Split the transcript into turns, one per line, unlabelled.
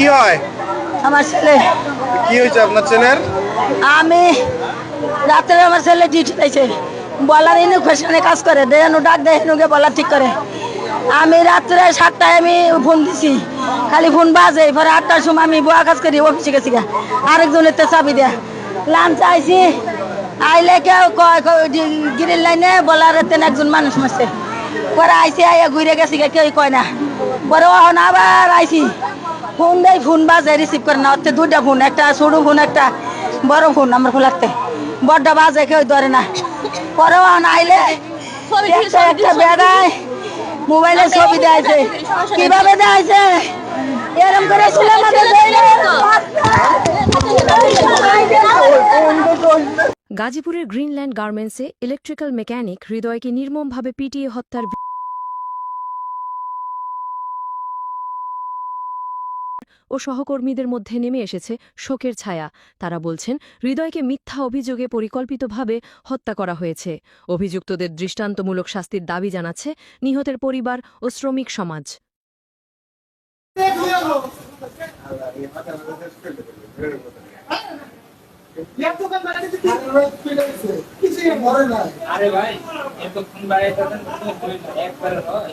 কি হয়?
আমার ছেলে।
কি হয়েছে আপনার ছেলের?
আমি রাত্রে আমার ছেলে ডিউটি পাইছে। বলার ইনু ফ্যাশনে কাজ করে। দেনু ডাক দেয় ইনুকে বলার ঠিক করে। আমি রাত্রে সাতটায় আমি ফোন দিছি। খালি ফোন বাজে। এরপরে আটটার সময় আমি বুয়া কাজ করি অফিসে গেছি গা। আরেকজনের তো চাবি দেয়া। লাঞ্চ আইছি। আইলে কেউ কয় গিরিল লাইনে বলার তেন একজন মানুষ মারছে। পরে আইসি আইয়া ঘুরে গেছি গা, কেউ কয় না। পরে অহন আবার আইছি। ফোন দেয় ফোন বাজে রিসিভ করে না। অর্থে দুইটা ফোন একটা সরু ফোন একটা বড় ফোন আমার খোলাতে বড়টা বাজে কেউ ধরে না। পরে আইলে একটা একটা বেড়ায় মোবাইলে ছবি দেখাইছে কীভাবে দেখাইছে এরম করে
গাজীপুরের গ্রিনল্যান্ড গার্মেন্টসে ইলেকট্রিক্যাল মেকানিক হৃদয়কে নির্মমভাবে পিটিয়ে হত্যার ও সহকর্মীদের মধ্যে নেমে এসেছে শোকের ছায়া। তারা বলছেন হৃদয়কে মিথ্যা অভিযোগে পরিকল্পিতভাবে হত্যা করা হয়েছে। অভিযুক্তদের দৃষ্টান্তমূলক শাস্তির দাবি জানাচ্ছে নিহতের পরিবার ও শ্রমিক সমাজ।
আরে ভাই এতক্ষণ একবারে হয়।